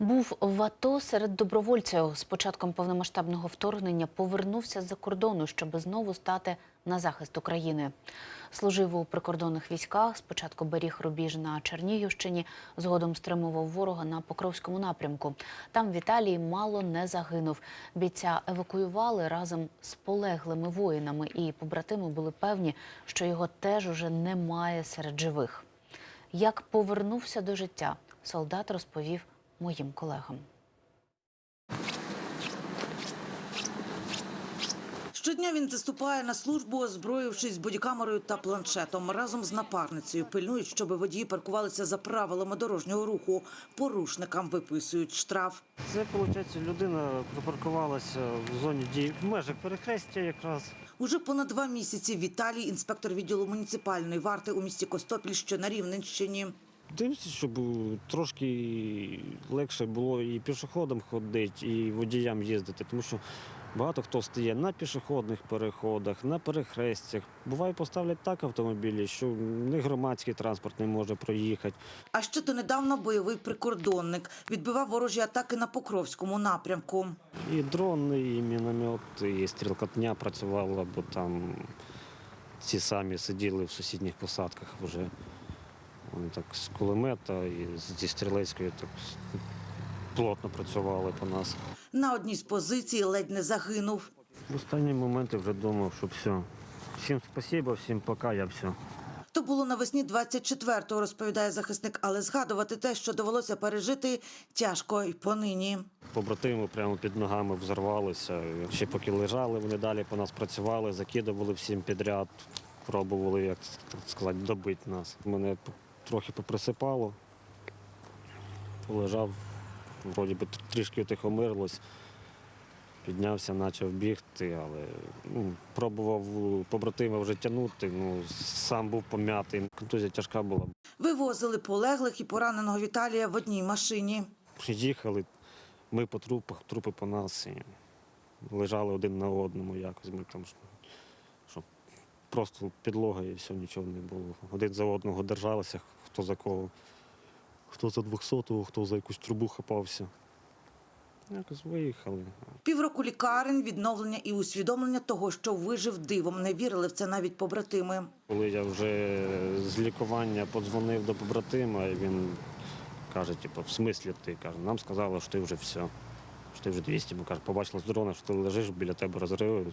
Був в АТО серед добровольців. З початком повномасштабного вторгнення повернувся з-за кордону, щоб знову стати на захист України. Служив у прикордонних військах. Спочатку беріг рубіж на Чернігівщині, згодом стримував ворога на Покровському напрямку. Там в Італії мало не загинув. Бійця евакуювали разом з полеглими воїнами, і побратими були певні, що його теж уже немає серед живих. Як повернувся до життя, солдат розповів моїм колегам. Щодня він заступає на службу, озброївшись бодікамерою та планшетом. Разом з напарницею пильнують, щоб водії паркувалися за правилами дорожнього руху. Порушникам виписують штраф. Це, виходить, людина припаркувалася в зоні дії в межах перехрестя якраз. Уже понад два місяці в Італії інспектор відділу муніципальної варти у місті Костопіль, що на Рівненщині. Дивимося, щоб трошки легше було і пішоходам ходити, і водіям їздити, тому що багато хто стає на пішохідних переходах, на перехрестях. Буває, поставлять так автомобілі, що не громадський транспорт не може проїхати. А ще донедавна бойовий прикордонник відбивав ворожі атаки на Покровському напрямку. І дрони, і міномет, і стрілкотня працювала, бо там ці самі сиділи в сусідніх посадках вже. Вони так з кулемета і зі стрілецької так плотно працювали по нас. На одній з позицій ледь не загинув. В останні моменти вже думав, що все. Всім спасибо, всім пока, я все. То було навесні 24-го, розповідає захисник, але згадувати те, що довелося пережити, тяжко і понині. Побратими прямо під ногами взорвалися. Ще поки лежали, вони далі по нас працювали, закидували всім підряд, пробували, як так сказати, добити нас. Мене трохи поприсипало, полежав, вроді би трішки утихомирилось. Піднявся, почав бігти, але ну, пробував побратима вже тягнути, ну, сам був пом'ятий. Контузія тяжка була. Вивозили полеглих і пораненого Віталія в одній машині. Їхали, ми по трупах, трупи по нас. І лежали один на одному якось. Ми там, просто підлога і все, нічого не було. Один за одного держалися, хто за кого. Хто за 200-го, хто за якусь трубу хапався. Якось виїхали. Півроку лікарень, відновлення і усвідомлення того, що вижив дивом. Не вірили в це навіть побратими. Коли я вже з лікування подзвонив до побратима, і він каже, типу, в смислі ти каже, нам сказали, що ти вже все. Що ти вже 200, бо каже, побачили з дрона, що ти лежиш біля тебе розриви.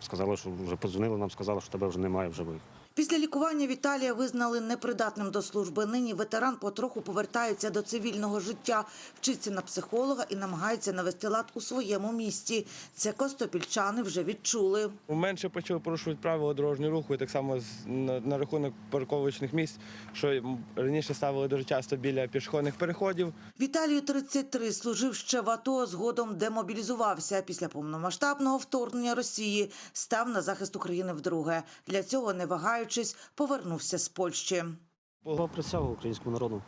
Сказали, що вже подзвонили, нам сказали, що тебе вже немає в живих. Після лікування Віталія визнали непридатним до служби. Нині ветеран потроху повертається до цивільного життя, вчиться на психолога і намагається навести лад у своєму місті. Це костопільчани вже відчули. Менше почали порушувати правила дорожнього руху, і так само на, рахунок парковочних місць, що раніше ставили дуже часто біля пішохідних переходів. Віталію 33, служив ще в АТО, згодом демобілізувався. Після повномасштабного вторгнення Росії став на захист України вдруге. Для цього, не вагаючись, повернувся з Польщі. Була присягу українському народу.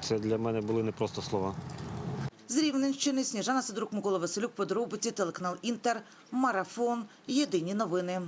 Це для мене були не просто слова. З Рівненщини Сніжана Сидорук, Микола Василюк, подробиці, телеканал Інтер, Марафон, Єдині новини.